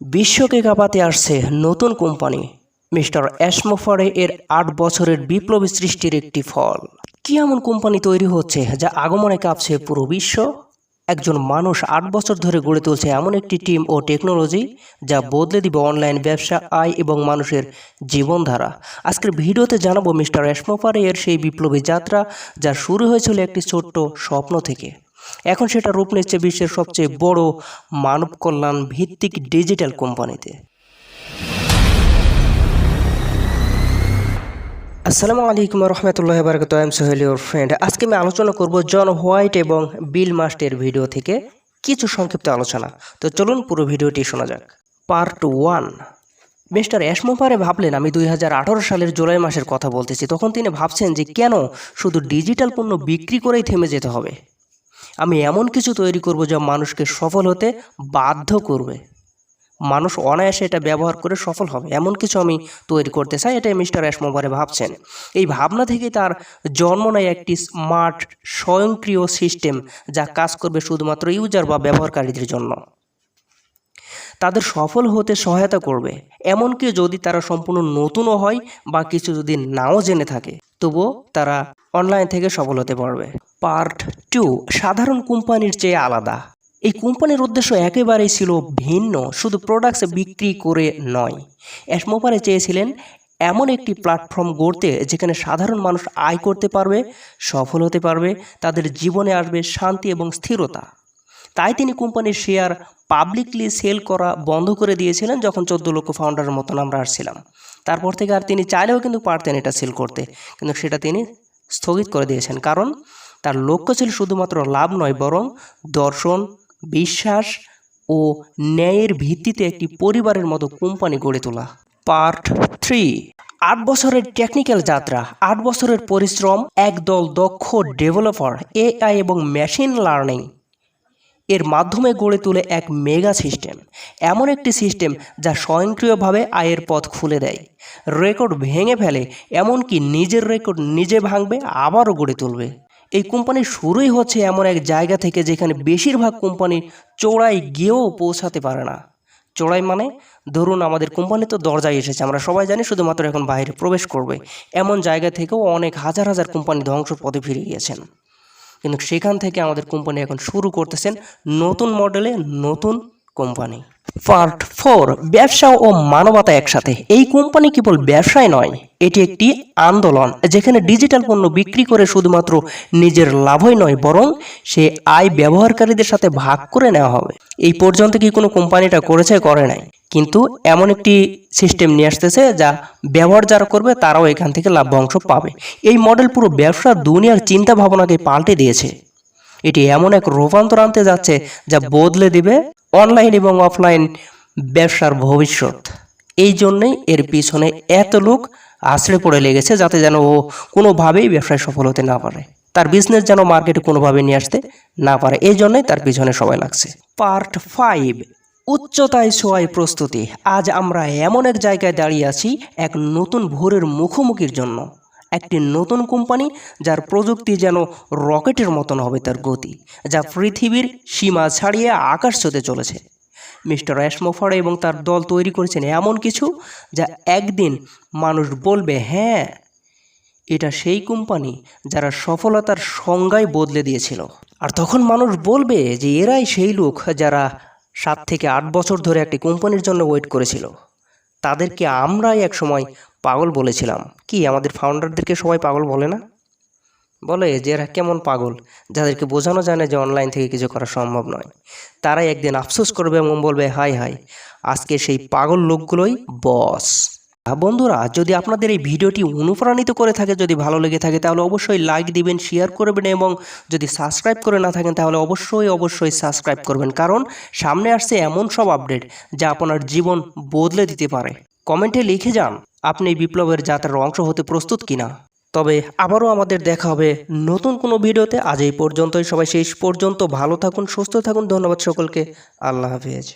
বিশ্বকে কাঁপাতে আসছে নতুন কোম্পানি। মিস্টার অ্যাসমোফারে এর আট বছরের বিপ্লবী সৃষ্টির একটি ফল। কি এমন কোম্পানি তৈরি হচ্ছে যা আগমনে কাঁপছে পুরো বিশ্ব? একজন মানুষ আট বছর ধরে গড়ে তুলছে এমন একটি টিম ও টেকনোলজি যা বদলে দিবে অনলাইন ব্যবসা, আয় এবং মানুষের জীবনধারা। আজকের ভিডিওতে জানাব মিস্টার অ্যাসমোফারে এর সেই বিপ্লবী যাত্রা যা শুরু হয়েছিল একটি ছোট্ট স্বপ্ন থেকে। এখন সেটা রূপ নিচ্ছে বিশ্বের সবচেয়ে বড় মানব কল্যাণ ভিত্তিক ডিজিটাল কোম্পানিতে। আসসালামু আলাইকুম রহমতুল্লাহ বারকাত I am Sohel your friend আজকে আমি আলোচনা করব জন হোয়াইট এবং বিল মাস্টের ভিডিও থেকে কিছু সংক্ষিপ্ত আলোচনা। তো চলুন পুরো ভিডিওটি শোনা যাক। Part one. মিস্টার অ্যাসমোপারে ভাবলেন, আমি দুই হাজার আঠারো সালের জুলাই মাসের কথা বলতেছি। তখন তিনি ভাবছেন যে কেন শুধু ডিজিটাল পণ্য বিক্রি করেই থেমে যেতে হবে? আমি এমন কিছু তৈরি করব যা মানুষকে সফল হতে বাধ্য করবে। মানুষ অনায়াসে এটা ব্যবহার করে সফল হবে। এমন কিছু আমি তৈরি করতে চাই, এটাই মিস্টার অ্যাসমোবারে ভাবছেন। এই ভাবনা থেকে তার জন্ম নেয় একটি স্মার্ট, স্বয়ংক্রিয় সিস্টেম যা কাজ করবে শুধুমাত্র ইউজার বা ব্যবহারকারীদের জন্য। তাদের সফল হতে সহায়তা করবে। এমনকি যদি তারা সম্পূর্ণ নতুনও হয় বা কিছু যদি নাও জেনে থাকে। তবুও তারা অনলাইন থেকে সফল হতে পারবে। পার্ট টু সাধারণ কোম্পানির চেয়ে আলাদা। এই কোম্পানির উদ্দেশ্য একেবারেই ছিল ভিন্ন, শুধু প্রোডাক্টস বিক্রি করে নয়। অ্যাসমোপারে চেয়েছিলেন এমন একটি প্ল্যাটফর্ম গড়তে যেখানে সাধারণ মানুষ আয় করতে পারবে, সফল হতে পারবে, তাদের জীবনে আসবে শান্তি এবং স্থিরতা। তাই তিনি কোম্পানির শেয়ার পাবলিকলি সেল করা বন্ধ করে দিয়েছিলেন যখন চোদ্দ লক্ষ ফাউন্ডারের মতন আমরা আসছিলাম। তারপর থেকে আর তিনি চাইলেও কিন্তু পারতেন এটা সেল করতে, কিন্তু সেটা তিনি স্থগিত করে দিয়েছেন। কারণ তার লক্ষ্য ছিল শুধুমাত্র লাভ নয়, বরং দর্শন, বিশ্বাস ও ন্যায়ের ভিত্তিতে একটি পরিবারের মতো কোম্পানি গড়ে তোলা। Part three. আট বছরের টেকনিক্যাল যাত্রা, আট বছরের পরিশ্রম একদল দক্ষ ডেভেলপার এআই এবং মেশিন লার্নিং এর মাধ্যমে গড়ে তোলে এক মেগা সিস্টেম, এমন একটি সিস্টেম যা স্বয়ংক্রিয়ভাবে আয়ের পথ খুলে দেয়। রেকর্ড ভেঙে ফেলে, এমনকি নিজের রেকর্ড নিজে ভাঙবে, আবারও গড়ে তুলবে। এই কোম্পানির শুরুই হচ্ছে এমন এক জায়গা থেকে যেখানে বেশিরভাগ কোম্পানি চোড়ায় গিয়েও পৌঁছাতে পারে না। চোড়াই মানে? ধরুন আমাদের কোম্পানি তো দরজায় এসেছে, আমরা সবাই জানি শুধুমাত্র এখন বাইরে প্রবেশ করবে। এমন জায়গা থেকেও অনেক হাজার হাজার কোম্পানি ধ্বংস পথে ফিরে গিয়েছেন। কিন্তু সেখান থেকে আমাদের কোম্পানি এখন শুরু করতেছেন নতুন মডেলে নতুন কোম্পানি। পার্ট ফোর, ব্যবসা ও মানবতা একসাথে। এই কোম্পানি কেবল ব্যবসায় নয়, এটি একটি আন্দোলন যেখানে ডিজিটাল পণ্য বিক্রি করে শুধুমাত্র নিজের লাভই নয়, বরং সে আয় ব্যবহারকারীদের সাথে ভাগ করে নেওয়া হবে। এই পর্যন্ত কি কোনো কোম্পানিটা করেছে, করে নাই। কিন্তু এমন একটি সিস্টেম নিয়ে আসতেছে যা ব্যবহার যারা করবে তারাও এখান থেকে লাভ অংশ পাবে। এই মডেল পুরো ব্যবসা দুনিয়ার চিন্তা ভাবনাকে পাল্টে দিয়েছে। এটি এমন এক রূপান্তর আনতে যাচ্ছে যা বদলে দিবে অনলাইন এবং অফলাইন ব্যবসার ভবিষ্যৎ। এই জন্যই এর পিছনে এত লোক আশ্রয় পড়ে লেগেছে যাতে যেন ও কোনোভাবেই ব্যবসায় সফল হতে না পারে। তার বিজনেস যেন মার্কেটে কোনোভাবে নিয়ে আসতে না পারে, এই জন্যই তার পিছনে সবাই লাগছে। পার্ট ফাইভ উচ্চতায় ছোঁয়ায় প্রস্তুতি। আজ আমরা এমন এক জায়গায় দাঁড়িয়ে আছি এক নতুন ভোরের মুখোমুখির জন্য। একটি নতুন কোম্পানি যার প্রযুক্তি যেন রকেটের মতন হবে তার গতি, যা পৃথিবীর সীমা ছাড়িয়ে আকাশ ছুতে চলেছে। মিস্টার অ্যাসমোফার এবং তার দল তৈরি করেছেন এমন কিছু যা একদিন মানুষ বলবে হ্যাঁ এটা সেই কোম্পানি যারা সফলতার সংজ্ঞায় বদলে দিয়েছিল। আর তখন মানুষ বলবে যে, এরাই সেই লোক যারা সাত থেকে আট বছর ধরে একটি কোম্পানির জন্য ওয়েট করেছিল। তাদেরকে আমরাই এক সময় পাগল বলেছিলাম। কি, আমাদের ফাউন্ডারদেরকে সবাই পাগল বলে না? বলে যে এরা কেমন পাগল, যাদেরকে বোঝানো যায় না যে অনলাইন থেকে কিছু করা সম্ভব নয়। তারাই একদিন আফসোস করবে এবং বলবে হাই হাই আজকে সেই পাগল লোকগুলোই বস বন্ধুরা, যদি আপনাদের এই ভিডিওটি অনুপ্রাণিত করে থাকে, যদি ভালো লেগে থাকে, তাহলে অবশ্যই লাইক দিবেন শেয়ার করবেন এবং যদি সাবস্ক্রাইব করে না থাকেন, তাহলে অবশ্যই অবশ্যই সাবস্ক্রাইব করবেন। কারণ সামনে আসছে এমন সব আপডেট যা আপনার জীবন বদলে দিতে পারে। কমেন্টে লিখে যান, আপনি বিপ্লবের যাত্রার অংশ হতে প্রস্তুত কিনা। তবে আবারও আমাদের দেখা হবে নতুন কোনো ভিডিওতে। আজ এই পর্যন্তই, সবাই শেষ পর্যন্ত ভালো থাকুন, সুস্থ থাকুন। ধন্যবাদ সকলকে। আল্লাহ হাফিজ।